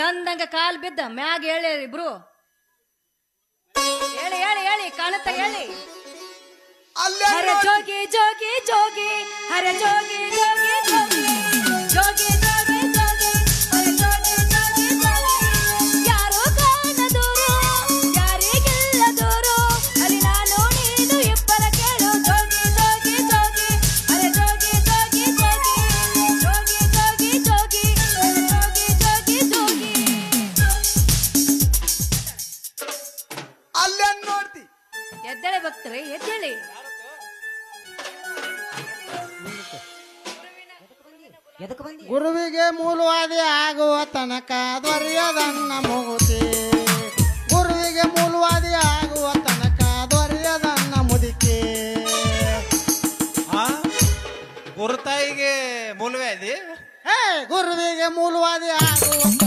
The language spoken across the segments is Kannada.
ಚಂದಂಗ ಕಾಲ್ ಬಿದ್ದ ಮ್ಯಾಗ ಹೇಳಿ ಇಬ್ರು. ಹೇಳಿ ಹೇಳಿ ಹೇಳಿ ಕಾಣುತ್ತ ಹೇಳಿ. ಹರ ಜೋಗಿ ಜೋಗಿ ಜೋಗಿ ಹರ ಜೋಗಿ ಜೋಗಿ ಜೋಗಿ ಜೋಗಿ. ಎದ್ದೇಳೆ ಭಕ್ತರೆ ಎದ್ದೇಳಿ. ಗುರುವಿಗೆ ಮೂಲವಾದಿ ಆಗುವ ತನಕ ದೊರೆಯದನ್ನ ಮುಗುತಿ. ಗುರುವಿಗೆ ಮೂಲವಾದಿ ಆಗುವ ತನಕ ದೊರೆಯದನ್ನ ಮುದುಕಿ. ಆ? ಗುರುತಾಯಿಗೆ ಮೂಲವಾದಿ ಹೇ ಗುರುವಿಗೆ ಮೂಲವಾದಿ ಆಗುವ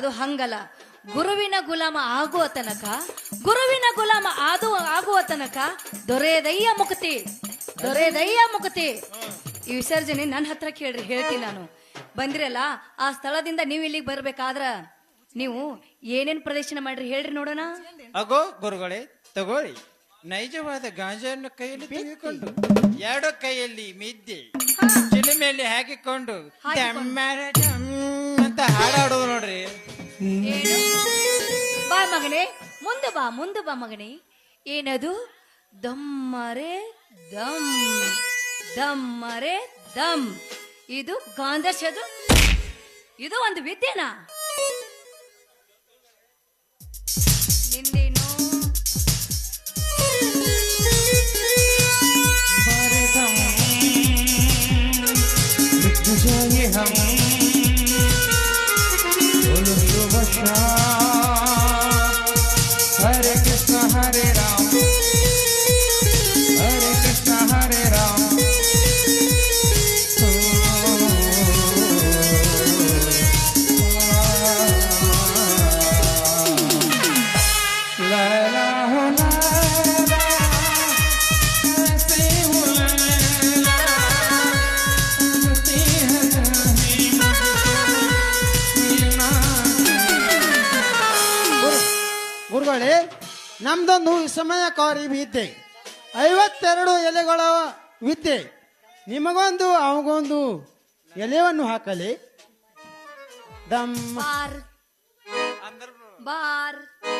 ಅದು ಹಂಗಲ್ಲ. ಗುರುವಿನ ಗುಲಾಮ ಆಗುವ ತನಕ ಗುರುವಿನ ಗುಲಾಮ ಆದು ಆಗುವ ತನಕ ದೊರೆಯದಯ್ಯ ಮುಕ್ತಿ ದೊರೆಯದಯ್ಯ ಮುಕ್ತಿ. ಈ ವಿಸರ್ಜನೆ ನನ್ನ ಹತ್ರ ಕೇಳ್ರಿ ಹೇಳ್ತೀನಿ ನಾನು. ಬಂದಿರಲ್ಲ ಆ ಸ್ಥಳದಿಂದ ನೀವು ಇಲ್ಲಿಗೆ ಬರ್ಬೇಕಾದ್ರ ನೀವು ಏನೇನ್ ಪ್ರದರ್ಶನ ಮಾಡ್ರಿ ಹೇಳ್ರಿ ನೋಡೋಣ. ಅಗೋ ಗುರುಗಳೇ ತಗೋಳಿ ನೈಜವಾದ ಗಾಂಜಾವನ್ನು ಕೈಯಲ್ಲಿ ತೆಗೆದುಕೊಂಡು ಎರಡು ಕೈಯಲ್ಲಿ ಮಿದ್ದೆ ಚಿಲಿಮೆಯಲ್ಲಿ ಹಾಕಿಕೊಂಡು ದಮ್ಮರ ದಮ್ ಅಂತ ಹಾಡಾಡೋದು ನೋಡ್ರಿ. ಮಗನೇ, ಮುಂದೆ ಬಾ ಮುಂದೆ ಬಾ ಮಗನೇ. ಏನದು? ದಮ್ಮರೆ ದಮ್. ದಮ್ಮರೆ ದಮ್. ಇದು ಗಾಂಧರ್ಷದು, ಇದು ಒಂದು ವಿದ್ಯೆನಾ? ನಿಂದೇನು ಗುರುಗಳೇ ನಮ್ದೊಂದು ವಿಸ್ಮಯಕಾರಿ ವಿದ್ಯೆ ಐವತ್ತೆರಡು ಎಲೆಗಳ ವಿದ್ಯೆ. ನಿಮಗೊಂದು ಅವಗೊಂದು ಎಲೆಯನ್ನು ಹಾಕಲಿ. ದಮ್ಮ ಬಾರ್. ಬಾರ್.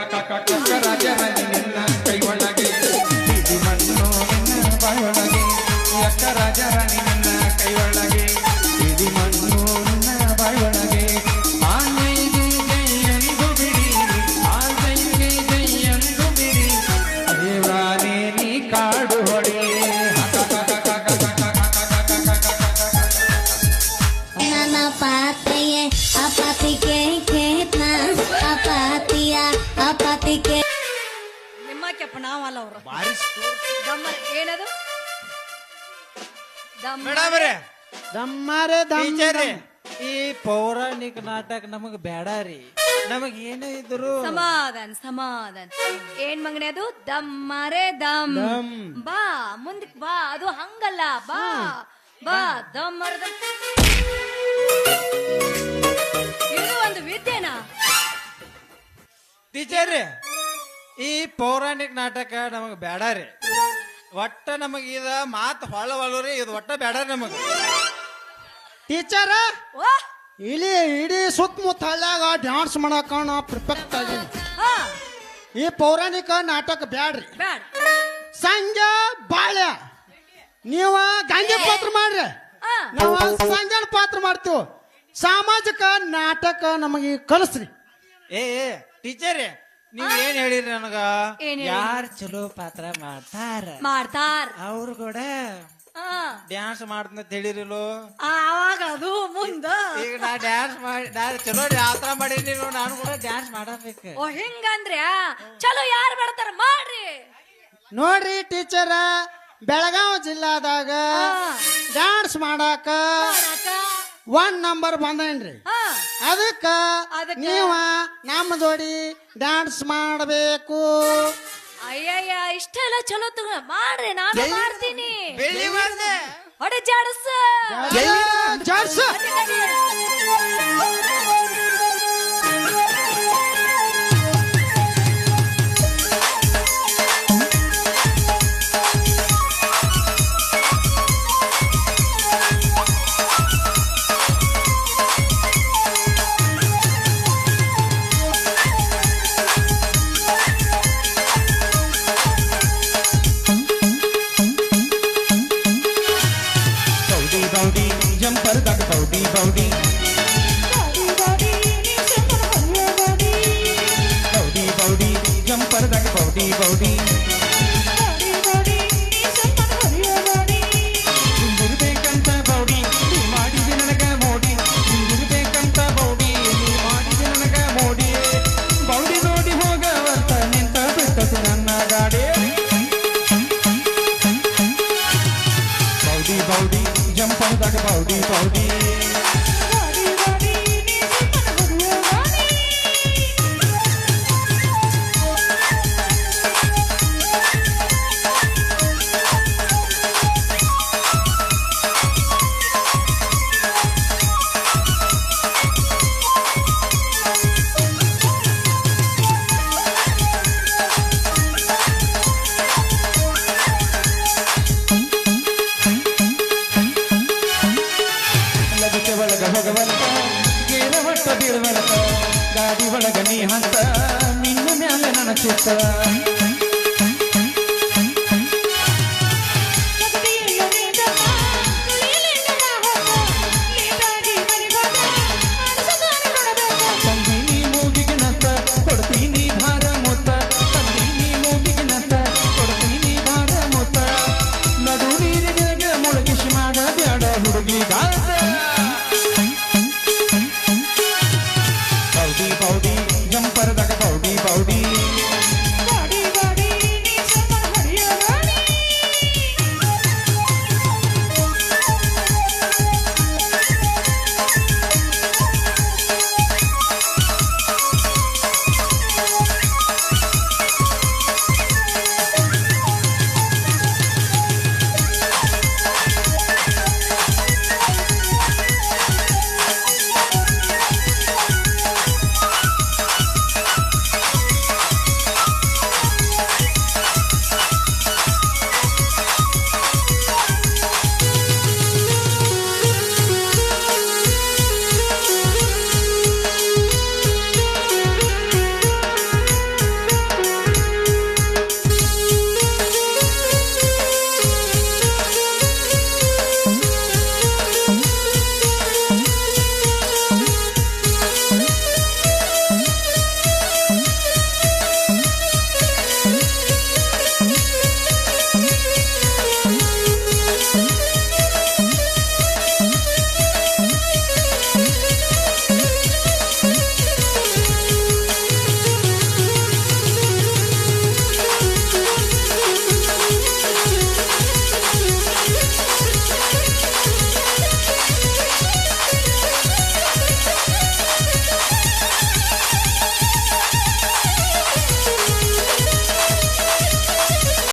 ನಾವಲ್ಲ ಅವರು. ಏನದು? ದಮ್ಮರ್ ಟೀಚರ್ ಈ ಪೌರಾಣಿಕ ನಾಟಕ ನಮಗ್ ಬೇಡ ರೀ. ನಮಗ್ ಏನೇ ಇದ್ರು ಸಮಾಧಾನ ಸಮಾಧಾನ. ಏನ್ ಮಂಗನೆ ಅದು? ದಮ್ಮರೆ ದಮ್. ಬಾ ಮುಂದಕ್ ಬಾ. ಅದು ಹಂಗಲ್ಲ. ಬಾ ಬಾ ದಮ್ಮರ ದಮ್ ಇದು ಒಂದು ವಿದ್ಯೆನಾ? ಟೀಚರ್ ಈ ಪೌರಾಣಿಕ ನಾಟಕ ನಮಗ್ ಬೇಡ ರೀ. ಒಟ್ಟ ನಮಗ ಇದ ಮಾತ್ ಹೊಳ ಹೊಳರಿ ಇದು ಒಟ್ಟ ಬೇಡ ರೀ ನಮಗೆ. ಟೀಚರ್ ಇಲ್ಲಿ ಇಡೀ ಸುತ್ತಮುತ್ತ ಹಳ್ಳಾಗ ಡ್ಯಾನ್ಸ್ ಮಾಡಕ ನಾ ಪರ್ಫೆಕ್ಟ್ ಆಗೀನಿ ಈ ಪೌರಾಣಿಕ ನಾಟಕ ಬ್ಯಾಡ್ರಿ. ಬ್ಯಾಡ್. ಸಂಜೆ ಬಾಳ್ಯ. ನೀವ ಗಾಂಜಿ ಪಾತ್ರ ಮಾಡ್ರಿ. ನಾವ ನಾವು ಸಂಜೆ ಪಾತ್ರ ಮಾಡ್ತೀವಿ. ಸಾಮಾಜಿಕ ನಾಟಕ ನಮಗೆ ಕಲಿಸ್ರಿ. ಏ ಟೀಚರ್ ನೀವ್ ಏನ್ ಹೇಳಿರಿ ನನಗ? ಏನ್? ಯಾರ್ ಚಲೋ ಪಾತ್ರ ಮಾಡ್ತಾರ? ಮಾಡ್ತಾರ. ಅವ್ರು ಕೂಡ ಆ ಡ್ಯಾನ್ಸ್ ಮಾಡ್ತಂತ ಹೇಳಿರಿಲೋ ಆ, ಅವಾಗ ಅದು ಮುಂದ. ಈಗ ನಾ ಡ್ಯಾನ್ಸ್ ಮಾಡಿ ನಾನು ಚಲೋ ಯಾತ್ರ ಮಾಡೀನಿ ನಾನು ಕೂಡ ಡ್ಯಾನ್ಸ್ ಮಾಡಬೇಕು. ಓ ಹಿಂಗಂದ್ರೆ ಚಲೋ ಯಾರು ಮಾಡ್ತಾರ ಮಾಡ್ರಿ. ನೋಡ್ರಿ ಟೀಚರ ಬೆಳಗಾವಿ ಜಿಲ್ಲಾದಾಗ ಡ್ಯಾನ್ಸ್ ಮಾಡಾಕ ಮಾಡಾಕ. ಒನ್ ನಂಬರ್ ಬಂದೇನ್ರಿ? ಅದಕ್ಕ ಅದಕ್ಕ? ನೀವ ನಮ್ಮ ಜೋಡಿ ಡ್ಯಾನ್ಸ್ ಮಾಡಬೇಕು. ಅಯ್ಯಯ್ಯ ಇಷ್ಟೆಲ್ಲ ಚಲೋ ತಗ. ಮಾಡ್ರಿ ನಾನು ಮಾಡ್ತೀನಿ. ಹೊಡೆ ಜಾಡಸ್. ಜಾಡ್ಸ. ಬೌಡಿ ಬೌಡಿ ಹಿಂದಿರ್ಬೇಕಂತ ಬೌಡಿ ನೀ ಮಾಡಿದೆ ನನಗ ಮೋಡಿ. ಬೌಡಿ ನೀ ಮಾಡಿದೆ ನನಗ ಮೋಡಿ. ಬೌಡಿ ನೋಡಿ ಹೋಗವಂತ ನಿಂತ ಬಿಟ್ಟದು ನನ್ನ ಗಾಡಿ. ಬೌಡಿ ಬೌಡಿ ಜಂಪರ್ದಾಗ ಬೌಡಿ ಬೌಡಿ Sir.